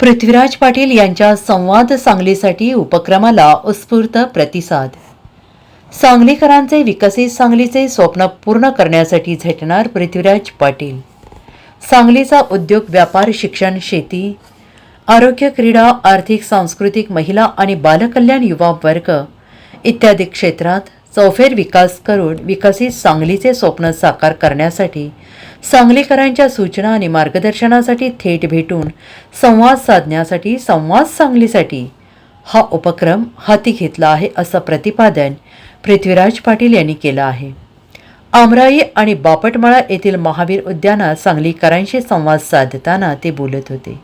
पृथ्वीराज पाटील यांच्या संवाद सांगलीसाठी उपक्रमाला उत्स्फूर्त प्रतिसाद. सांगलीकरांचे विकसित सांगलीचे स्वप्न पूर्ण करण्यासाठी झटणार पृथ्वीराज पाटील. सांगलीचा उद्योग व्यापार शिक्षण शेती आरोग्य क्रीडा आर्थिक सांस्कृतिक महिला आणि बालकल्याण युवा वर्ग इत्यादी क्षेत्रात चौफेर विकास करून विकसित सांगलीचे स्वप्न साकार करण्यासाठी सांगलीकरांच्या सूचना आणि मार्गदर्शनासाठी थेट भेटून संवाद साधण्यासाठी संवाद सांगलीसाठी हा उपक्रम हाती घेतला आहे असं प्रतिपादन पृथ्वीराज पाटील यांनी केलं आहे. आमराई आणि बापटमाळा येथील महावीर उद्यानात सांगलीकरांशी संवाद साधताना ते बोलत होते.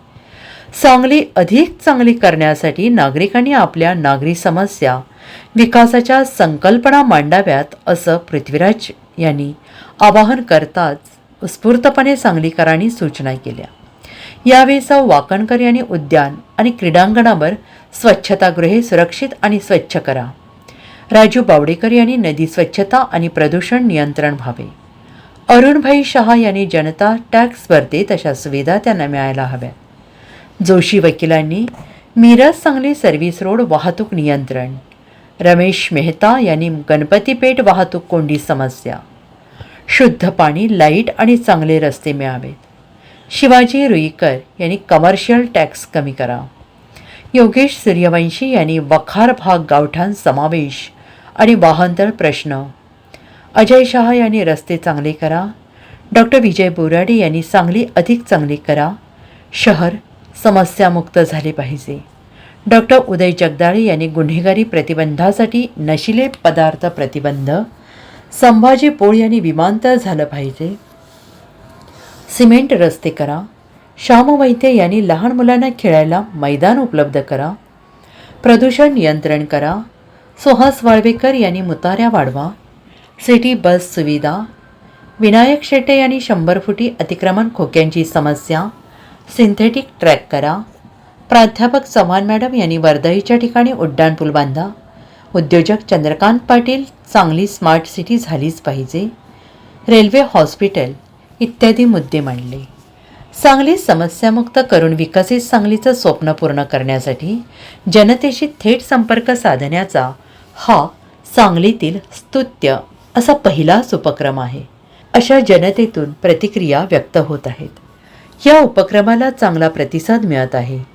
सांगली अधिक चांगली करण्यासाठी नागरिकांनी आपल्या नागरी समस्या विकासाच्या संकल्पना मांडाव्यात असं पृथ्वीराज यांनी आवाहन करताच उत्स्फूर्तपणे सांगलीकरांनी सूचना केल्या. यावेळी सौ. वाकणकर यांनी उद्यान आणि क्रीडांगणावर स्वच्छतागृहे सुरक्षित आणि स्वच्छ करा. राजू बावडेकर यांनी नदी स्वच्छता आणि प्रदूषण नियंत्रण व्हावे. अरुणभाई शहा यांनी जनता टॅक्स स्पर्धेत अशा सुविधा त्यांना मिळायला हव्यात. जोशी वकिलांनी मिरज सांगली सर्व्हिस रोड वाहतूक नियंत्रण रमेश मेहता यांनी गणपतीपेठ वाहतूक कोंडी समस्या. शुद्ध पाणी लाइट आणि चांगले रस्ते मिळावेत. शिवाजी रुईकर यांनी कमर्शियल टॅक्स कमी करा. योगेश सूर्यवंशी यांनी वखार भाग गावठाण समावेश आणि वाहनतळ प्रश्न. अजय शहा यांनी रस्ते चांगले करा. डॉक्टर विजय बोराडे यांनी सांगली अधिक चांगली करा. शहर समस्यामुक्त झाले पाहिजे. डॉक्टर उदय जगदाळे यांनी गुन्हेगारी प्रतिबंधासाठी नशिले पदार्थ प्रतिबंध संभाजी पोळ यांनी विमानतळ झालं पाहिजे सिमेंट रस्ते करा श्याम वैद्य यांनी लहान मुलांना खेळायला मैदान उपलब्ध करा प्रदूषण नियंत्रण करा सुहास वाळवेकर यांनी मुताऱ्या वाढवा सिटी बस सुविधा विनायक शेट्टे यांनी शंभर फुटी अतिक्रमण खोक्यांची समस्या सिंथेटिक ट्रॅक करा प्राध्यापक चव्हाण मॅडम यांनी वर्दळीच्या ठिकाणी उड्डाणपूल बांधा उद्योजक चंद्रकांत पाटील चांगली स्मार्ट सिटी झालीच पाहिजे. रेल्वे हॉस्पिटल इत्यादी मुद्दे मांडले. सांगली समस्यामुक्त करून विकसित सांगलीचं स्वप्न पूर्ण करण्यासाठी जनतेशी थेट संपर्क साधण्याचा हा सांगलीतील स्तुत्य असा पहिलाच उपक्रम आहे अशा जनतेतून प्रतिक्रिया व्यक्त होत आहेत. या उपक्रमाला चांगला प्रतिसाद मिळत आहे.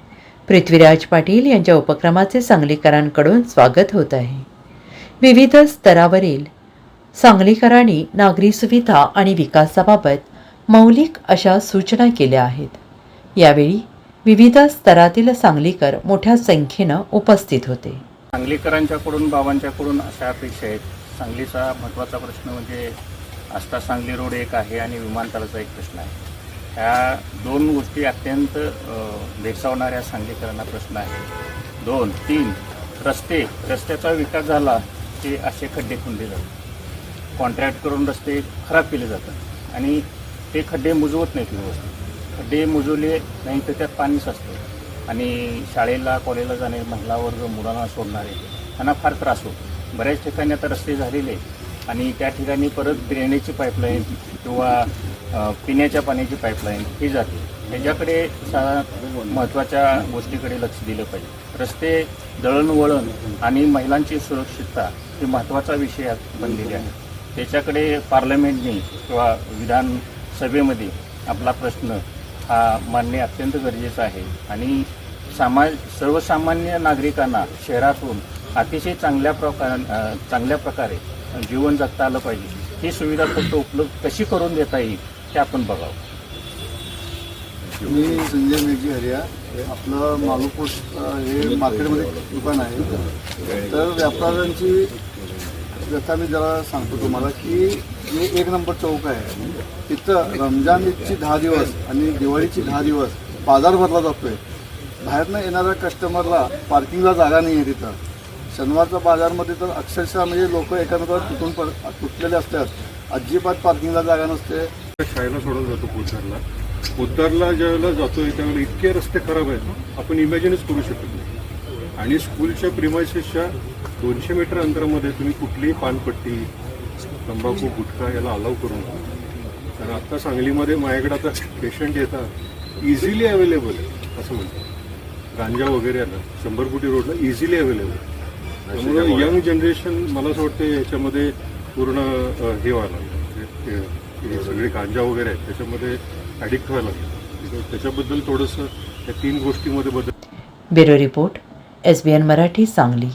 पृथ्वीराज पाटील यांच्या उपक्रमाचे सांगलीकरांकडून स्वागत होत आहे. विविध स्तरावरील सांगलीकरांनी नागरी सुविधा आणि विकासाबाबत मौलिक अशा सूचना केल्या आहेत. यावेळी विविध स्तरातील सांगलीकर मोठ्या संख्येनं उपस्थित होते. सांगलीकरांच्याकडून बाबांच्याकडून अशा अपेक्षा आहेत. सांगलीचा महत्त्वाचा प्रश्न म्हणजे आस्था सांगली रोड एक आहे आणि विमानतळाचा एक प्रश्न आहे. ह्या दोन गोष्टी अत्यंत भेसावणाऱ्या भेडसावणाऱ्या सांगलीकरांना प्रश्न आहे दोन तीन रस्ते. रस्त्याचा विकास झाला की असे खड्डे खुंडले जातात. कॉन्ट्रॅक्ट करून रस्ते खराब केले जातात. आणि ते खड्डे मुजवत नाहीत व्यवस्थित. खड्डे मुजवले नाही तर त्यात पाणीच असतं आणि शाळेला कॉलेजला जाणे महिला वर्ग मुलांना सोडणारे त्यांना फार त्रास होतो. बऱ्याच ठिकाणी आता रस्ते झालेले आणि त्या ठिकाणी परत ड्रेनेजची पाईपलाईन किंवा पिण्याच्या पाण्याची पाईपलाईन ही जाते. त्याच्याकडे सा महत्त्वाच्या गोष्टीकडे लक्ष दिलं पाहिजे. रस्ते दळणवळण आणि महिलांची सुरक्षितता ही महत्त्वाचा विषय बनलेले आहे. त्याच्याकडे पार्लमेंटने किंवा विधानसभेमध्ये आपला प्रश्न हा मांडणे अत्यंत गरजेचं आहे. आणि सामा सर्वसामान्य नागरिकांना शहरातून अतिशय चांगल्या प्रकार चांगल्या प्रकारे जीवन जगता आलं पाहिजे. ही सुविधा फक्त उपलब्ध कशी करून देता येईल ते आपण बघावं. मी संजय मेघजी हरिया आपलं मालूपोस हे मार्केटमध्ये दुकान आहे. तर व्यापाऱ्यांची व्यथा मी जरा सांगतो तुम्हाला की जे एक नंबर चौक आहे. तिथं रमजान ईदची दहा दिवस आणि दिवाळीची दहा दिवस बाजार भरला जातोय. बाहेरनं येणाऱ्या कस्टमरला पार्किंगला जागा नाही आहे तिथं. शनिवारच्या बाजारमध्ये तर अक्षरशः म्हणजे लोक एकामेकावर तुटून पड तुटलेले असतात. अजिबात पार्किंगला जागा नसते. शाळेला सोडत जातो पोद्दारला पोद्दारला ज्यावेळेला जातोय त्यावेळेला इतके रस्ते खराब आहेत आपण इमॅजिनच करू शकत नाही. आणि स्कूलच्या प्रिमायसेसच्या दोनशे मीटर अंतरामध्ये तुम्ही कुठलीही पानपट्टी तंबाखू गुटखा याला अलाव करू नका. कारण आत्ता सांगलीमध्ये माझ्याकडे आता पेशंट येतात. इझिली अवेलेबल आहे असं म्हणतात. गांजा वगैरे आलं शंभर कोटी रोडला इझिली अवेलेबल त्यामुळे यंग जनरेशन मला असं वाटतं याच्यामध्ये पूर्ण हे व्हायला लागलं. हे सगळे गांजा वगैरे आहेत त्याच्यामध्ये ॲडिक्ट व्हायला लागलं. त्याच्याबद्दल थोडंसं या तीन गोष्टीमध्ये बदल bureau report S B N Marathi Sangli.